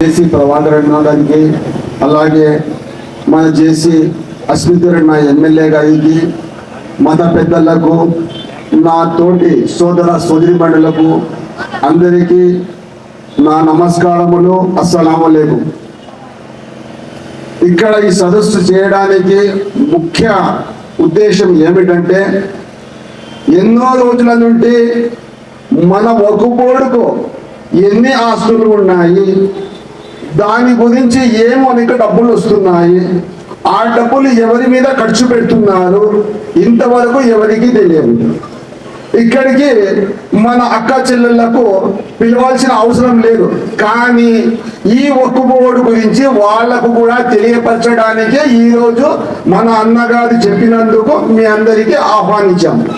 జేసీ ప్రభాకర్ గారికి అలాగే మన జేసీ అస్మితురన్న ఎమ్మెల్యే గారికి మత పెద్దలకు నా తోటి సోదర సోదరి మండలకు అందరికీ నా నమస్కారములు అస్సలాములేకు. ఇక్కడ ఈ సదస్సు చేయడానికి ముఖ్య ఉద్దేశం ఏమిటంటే ఎన్నో రోజుల నుండి మన ఒక్కుపోడుకు ఎన్ని ఆస్తులు ఉన్నాయి దాని గురించి ఏమో మనకి డబ్బులు వస్తున్నాయి. ఆ డబ్బులు ఎవరి మీద ఖర్చు పెడుతున్నారు? ఇంతవరకు ఎవరికి తెలియదు. ఇక్కడికి మన అక్క చెల్లెళ్ళకు పిలవాల్సిన అవసరం లేదు. కానీ ఈ ఒక్కుబోడు గురించి వాళ్ళకు కూడా తెలియపరచడానికే ఈరోజు మన అన్నగారు చెప్పినందుకు మీ అందరికీ ఆహ్వానించాం.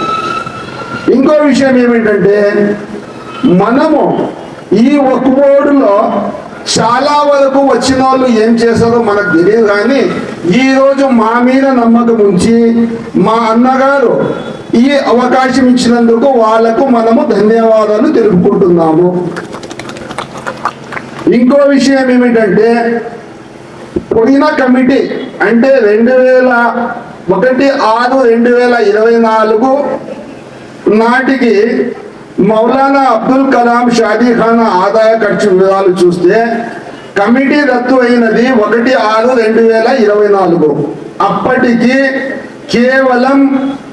ఇంకో విషయం ఏమిటంటే మనము ఈ ఒక్కుబోడులో చాలా వరకు వచ్చిన వాళ్ళు ఏం చేశారో మనకు తెలియదు కానీ ఈరోజు మా మీద నమ్మకం ఉంచి మా అన్నగారు ఈ అవకాశం ఇచ్చినందుకు వాళ్ళకు మనము ధన్యవాదాలు తెలుపుకుంటున్నాము. ఇంకో విషయం ఏమిటంటే పోయిన కమిటీ అంటే రెండు వేల ఒకటి ఆరు రెండు వేల ఇరవై నాలుగు నాటికి మౌలానా అబ్దుల్ కలాం షాదీ ఖాన్ ఆదాయ ఖర్చు వివరాలు చూస్తే కమిటీ రద్దు అయినది ఒకటి ఆరు రెండు వేల ఇరవై నాలుగు. అప్పటికి కేవలం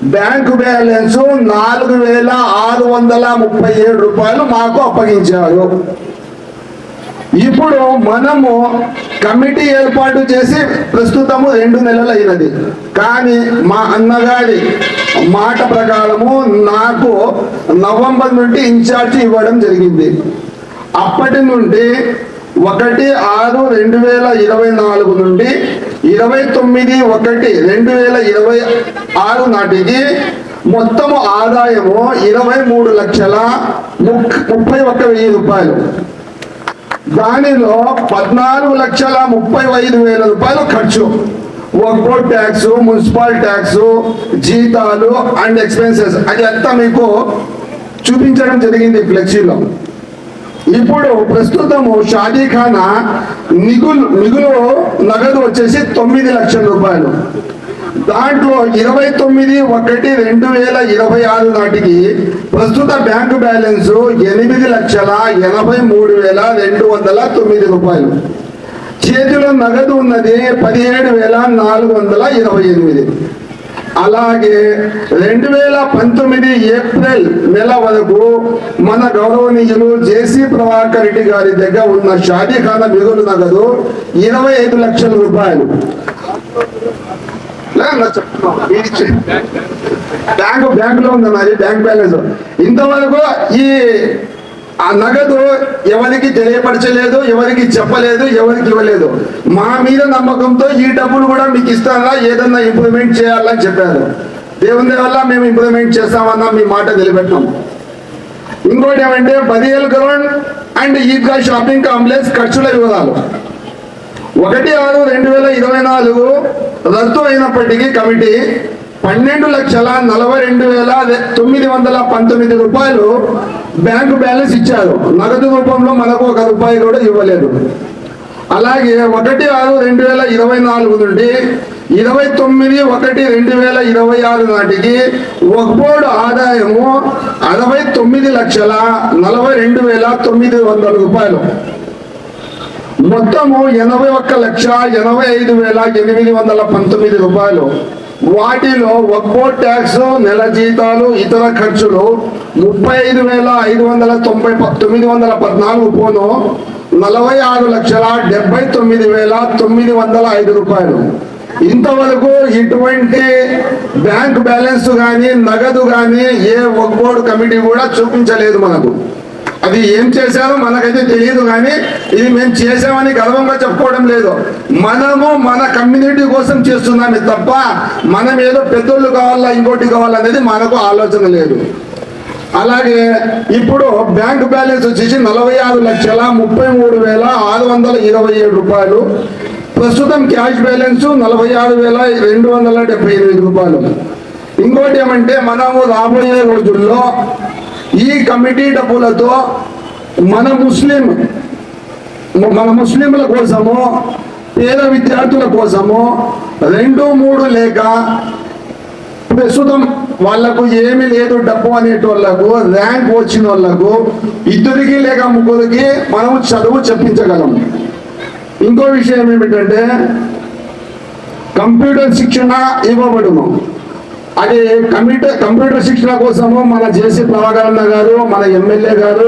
బ్యాంకు బ్యాలెన్స్ నాలుగు వేల ఆరు వందల ముప్పై ఏడు రూపాయలు మాకు అప్పగించారు. ఇప్పుడు మనము కమిటీ ఏర్పాటు చేసి ప్రస్తుతము రెండు నెలలు అయినది కానీ మా అన్నగారి మాట ప్రకారము నాకు నవంబర్ నుండి ఇన్ఛార్జ్ ఇవ్వడం జరిగింది. అప్పటి నుండి ఒకటి ఆరు రెండు వేల ఇరవై నాలుగు నుండి ఇరవై తొమ్మిది ఒకటి రెండు వేల ఇరవై ఆరు నాటికి మొత్తము ఆదాయము ఇరవై మూడు లక్షల ముప్పై ఒక్క వెయ్యి రూపాయలు. దానిలో పద్నాలుగు లక్షల ముప్పై ఐదు వేల రూపాయలు ఖర్చు. వర్క్ ట్యాక్స్ మున్సిపల్ ట్యాక్స్ జీతాలు అండ్ ఎక్స్పెన్సెస్ అది అంతా మీకు చూపించడం జరిగింది ఫ్లెక్సీలో. ఇప్పుడు ప్రస్తుతము షాదీ ఖానా మిగులు మిగులు నగదు వచ్చేసి తొమ్మిది లక్షల రూపాయలు. దాంట్లో ఇరవై తొమ్మిది ఒకటి రెండు వేల ఇరవై ఆరు నాటికి ప్రస్తుత బ్యాంకు బ్యాలెన్స్ ఎనిమిది లక్షల ఎనభై మూడు వేల రెండు వందల తొమ్మిది రూపాయలు. చేతిలో నగదు ఉన్నది పదిహేడు వేల నాలుగు వందల ఇరవై ఎనిమిది. అలాగే రెండు వేల పంతొమ్మిది ఏప్రిల్ నెల వరకు మన గౌరవనీయులు జేసీ ప్రభాకర్ రెడ్డి గారి దగ్గర ఉన్న షాదీఖాన మిగులు నగదు ఇరవై ఐదు లక్షల రూపాయలు. బ్యాంకు బ్యాంకులో ఉందన్న బ్యాంక్ బ్యాలెన్స్. ఇంతవరకు ఈ ఆ నగదు ఎవరికి తెలియపరచలేదు ఎవరికి చెప్పలేదు ఎవరికి ఇవ్వలేదు. మా మీద నమ్మకంతో ఈ డబ్బులు కూడా మీకు ఇస్తారా ఏదన్నా ఇంప్లిమెంట్ చేయాలని చెప్పారు. దేవుని వల్ల మేము ఇంప్లిమెంట్ చేస్తామన్నా మీ మాట నిలబెట్టాం. ఇంకోటి ఏమంటే బదియల్ ground and Eidgah shopping complex ఖర్చుల వివరాలు. ఒకటి ఆరు రెండు వేల ఇరవై నాలుగు రద్దు అయినప్పటికీ కమిటీ పన్నెండు లక్షల నలభై రెండు వేల తొమ్మిది వందల పంతొమ్మిది రూపాయలు బ్యాంకు బ్యాలెన్స్ ఇచ్చారు. నగదు రూపంలో మనకు ఒక రూపాయి కూడా ఇవ్వలేదు. అలాగే ఒకటి ఆరు రెండు వేల ఇరవై నాలుగు నుండి ఇరవై తొమ్మిది ఒకటి రెండు వేల ఇరవై ఆరు నాటికి ఒకబోర్డు ఆదాయము అరవై తొమ్మిది లక్షల నలభై రెండు వేల తొమ్మిది వందల రూపాయలు. మొత్తము ఎనభై ఒక్క లక్ష ఎనభై ఐదు వేల ఎనిమిది వందల పంతొమ్మిది రూపాయలు. వాటిలో ఒక్కో ట్యాక్స్ నెల జీతాలు ఇతర ఖర్చులు ముప్పై ఐదు వేల ఐదు వందల తొంభై ప- తొమ్మిది వందల పద్నాలుగు పోను. నలభై ఆరు లక్షల డెబ్బై తొమ్మిది వేల తొమ్మిది వందల ఐదు రూపాయలు. ఇంతవరకు ఇటువంటి బ్యాంక్ బ్యాలెన్స్ కానీ నగదు కానీ ఏ ఒక్కోడు కమిటీ కూడా చూపించలేదు మనకు. అది ఏం చేశారో మనకైతే తెలియదు కానీ ఇది మేము చేసామని గర్వంగా చెప్పుకోవడం లేదు. మనము మన కమ్యూనిటీ కోసం చేస్తున్నామే తప్ప మనం ఏదో పెద్దోళ్ళు కావాలా ఇంకోటి కావాలా అనేది మనకు ఆలోచన లేదు. అలాగే ఇప్పుడు బ్యాంక్ బ్యాలెన్స్ వచ్చేసి నలభై ఆరు లక్షల ముప్పై మూడు వేల ఆరు వందల ఇరవై ఏడు రూపాయలు. ప్రస్తుతం క్యాష్ బ్యాలెన్స్ నలభై ఆరు వేల రెండు వందల డెబ్బై ఎనిమిది రూపాయలు. ఇంకోటి ఏమంటే మనము రాబోయే రోజుల్లో ఈ కమిటీ డబ్బులతో మన ముస్లిం మన ముస్లింల కోసము పేద విద్యార్థుల కోసము రెండు మూడు లేక ప్రస్తుతం వాళ్ళకు ఏమీ లేదు డబ్బు అనేటోళ్ళకు ర్యాంక్ వచ్చిన వాళ్ళకు ఇద్దరికి లేక ముగ్గురికి మనం చదువు చెప్పించగలం. ఇంకో విషయం ఏమిటంటే కంప్యూటర్ శిక్షణ ఇవ్వబడును. అది కంప్యూటర్ కంప్యూటర్ శిక్షణ కోసము మన జేసీ ప్రభాకరన్న గారు మన ఎమ్మెల్యే గారు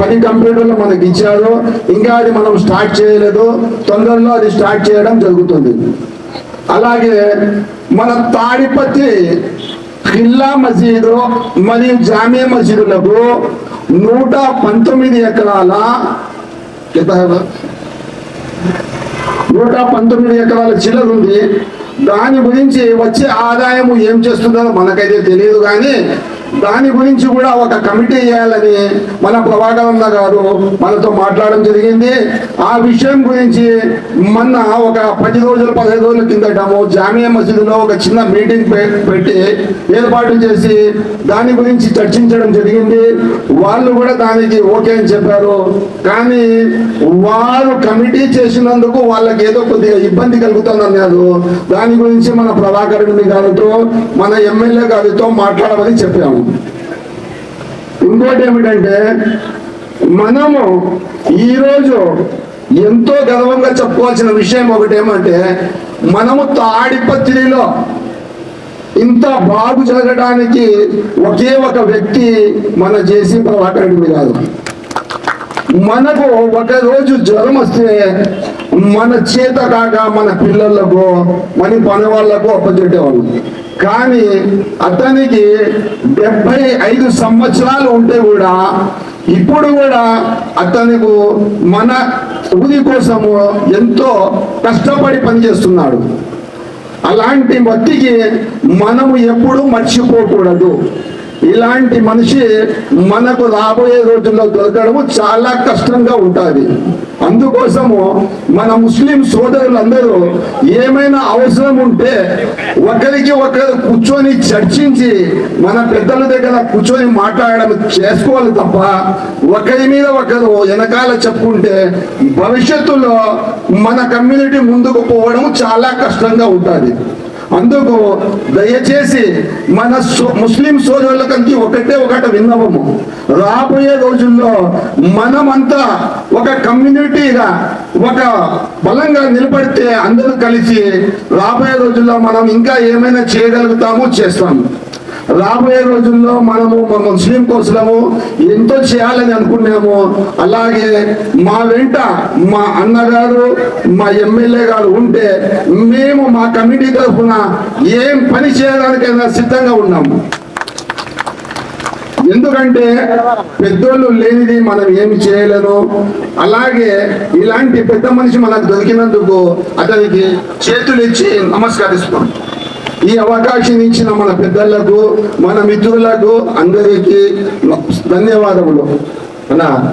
పది కంప్యూటర్లు మనకి ఇచ్చారు. ఇంకా అది మనం స్టార్ట్ చేయలేదు. తొందరలో అది స్టార్ట్ చేయడం జరుగుతుంది. అలాగే మన తాడిపత్రి ఖిల్లా మసీదు మరియు జామియా మసీదులకు నూట పంతొమ్మిది ఎకరాల నూట పంతొమ్మిది ఎకరాల చిల్లరుంది దాని గురించి వచ్చే ఆదాయము ఏం చేస్తుందో మనకైతే తెలియదు కానీ దాని గురించి కూడా ఒక కమిటీ వేయాలని మన ప్రభాకరన్న గారు మనతో మాట్లాడడం జరిగింది. ఆ విషయం గురించి మొన్న ఒక పది రోజులు పదిహేను రోజుల కిందటము జామియా మసీదులో ఒక చిన్న మీటింగ్ పె- పెట్టి ఏర్పాటు చేసి దాని గురించి చర్చించడం జరిగింది. వాళ్ళు కూడా దానికి ఓకే అని చెప్పారు. కానీ వారు కమిటీ చేసినందుకు వాళ్ళకి ఏదో కొద్దిగా ఇబ్బంది కలుగుతుందన్నారు దాని గురించి మన ప్రభాకర్ గారితో మన ఎమ్మెల్యే గారితో మాట్లాడమని చెప్పాము. ఇంకోటి ఏమిటంటే మనము ఈరోజు ఎంతో గర్వంగా చెప్పుకోవాల్సిన విషయం ఒకటి ఏమంటే మనము తాడిపత్రిలో ఇంత బాగు జరగడానికి ఒకే ఒక వ్యక్తి మన జేసీ ప్రభాకర్ రెడ్డి కాదు మనకు ఒకరోజు జ్వరం వస్తే మన చేత కాక మన పిల్లలకు మన పని వాళ్ళకు అప్పచెట్టేవాళ్ళు కానీ అతనికి డెబ్బై ఐదు సంవత్సరాలు ఉంటే కూడా ఇప్పుడు కూడా అతనికి మన ఉది కోసము ఎంతో కష్టపడి పనిచేస్తున్నాడు. అలాంటి వ్యక్తికి మనము ఎప్పుడూ మర్చిపోకూడదు. ఇలాంటి మనిషి మనకు రాబోయే రోజుల్లో దొరకడము చాలా కష్టంగా ఉంటుంది. అందుకోసము మన ముస్లిం సోదరులందరూ ఏమైనా అవసరం ఉంటే ఒకరికి ఒకరు కూర్చొని చర్చించి మన పెద్దల దగ్గర కూర్చొని మాట్లాడడం చేసుకోవాలి తప్ప ఒకరి మీద ఒకరు వెనకాల చెప్పుకుంటే భవిష్యత్తులో మన కమ్యూనిటీ ముందుకు పోవడం చాలా కష్టంగా ఉంటుంది. అందుకు దయచేసి మన సో- ముస్లిం సోదరులకంటే ఒకటే ఒకటి విన్నవము. రాబోయే రోజుల్లో మనమంతా ఒక కమ్యూనిటీగా ఒక బలంగా నిలబడితే అందరూ కలిసి రాబోయే రోజుల్లో మనం ఇంకా ఏమైనా చేయగలుగుతామో చేస్తాము. రాబోయే రోజుల్లో మనము మన ముస్లిం కోసము ఎంతో చేయాలని అనుకున్నాము అలాగే మా వెంట మా అన్నగారు మా ఎమ్మెల్యే గారు ఉంటే మేము మా కమిటీ తరఫున ఏం పని చేయడానికైనా సిద్ధంగా ఉన్నాము. ఎందుకంటే పెద్దోళ్ళు లేనిది మనం ఏమి చేయలేను అలాగే ఇలాంటి పెద్ద మనిషి మనకు దొరికినందుకు అతనికి చేతులు ఇచ్చి నమస్కరిస్తున్నాం. ఈ అవకాశం ఇచ్చిన మన పెద్దలకు మన మిత్రులకు అందరికీ ధన్యవాదములు. అన్నా.